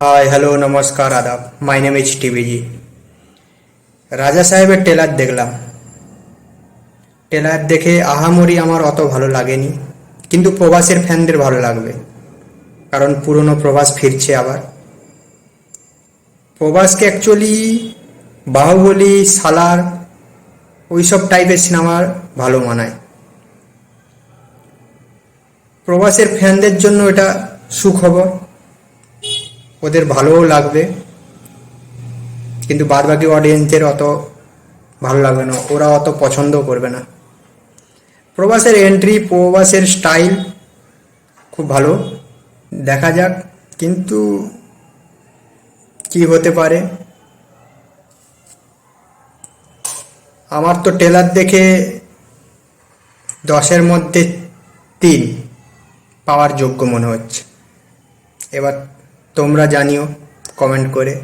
Hi hello নমস্কার, আদাব। My name is টিভিজি রাজা সাহেবের টেলার দেখলাম। টেলার দেখে, আহামরি আমার অত ভালো লাগেনি, কিন্তু প্রবাসের ফ্যানদের ভালো লাগবে, কারণ পুরনো প্রবাস ফিরছে আবার। প্রবাসকে অ্যাকচুয়ালি বাহুবলী, সালার, ওইসব টাইপের সিনেমার ভালো মানায়। প্রবাসের ফ্যানদের জন্য এটা সুখবর। ওদের ভালোও লাগবে। কিন্তু বাদবাকি অডিয়েন্সের অত ভালো লাগবে না। ওরা অত পছন্দ করবে না। প্রবাসের এন্ট্রি প্রবাসের স্টাইল খুব ভালো। দেখা যাক। কিন্তু কি হতে পারে? আমার তো টেলার দেখে দশের মধ্যে তিন পাওয়ার যোগ্য মনে হচ্ছে। এবার তোমরা জানিও কমেন্ট করে।